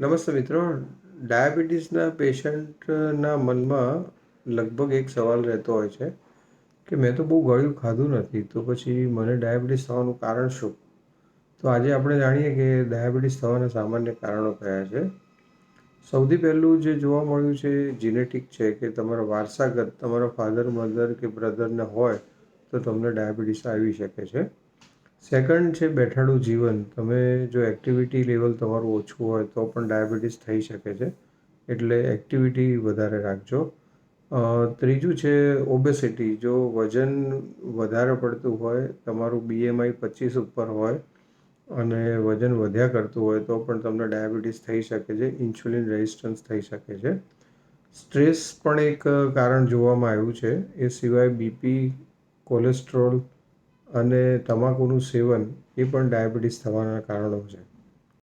નમસ્તે મિત્રો. ડાયાબિટીસના પેશન્ટના મનમાં લગભગ એક સવાલ રહેતો હોય છે કે મેં તો બહુ ગળ્યું ખાધું નથી, તો પછી મને ડાયાબિટીસ થવાનું કારણ શું? તો આજે આપણે જાણીએ કે ડાયાબિટીસ થવાના સામાન્ય કારણો કયા છે. સૌથી પહેલું જે જોવા મળ્યું છે જીનેટિક છે કે તમારા વારસાગત, તમારા ફાધર, મધર કે બ્રધરને હોય તો તમને ડાયાબિટીસ આવી શકે છે. સેકન્ડ છે બેઠાડું જીવન. તમે જો એક્ટિવિટી લેવલ તમારું ઓછું હોય તો પણ ડાયાબિટીસ થઈ શકે છે. એટલે એક્ટિવિટી વધારે રાખજો. ત્રીજું છે ઓબેસિટી જો વજન વધારે પડતું હોય, તમારું બીએમઆઈ પચીસ ઉપર હોય અને વજન વધ્યા કરતું હોય તો પણ તમને ડાયાબિટીસ થઈ શકે છે ઇન્સ્યુલિન રેઝિસ્ટન્સ થઈ શકે છે. સ્ટ્રેસ પણ એક કારણ જોવામાં આવ્યું છે. એ સિવાય બીપી કોલેસ્ટ્રોલ અને તમાકુનું સેવન એ પણ ડાયાબિટીસ થવાના કારણો છે.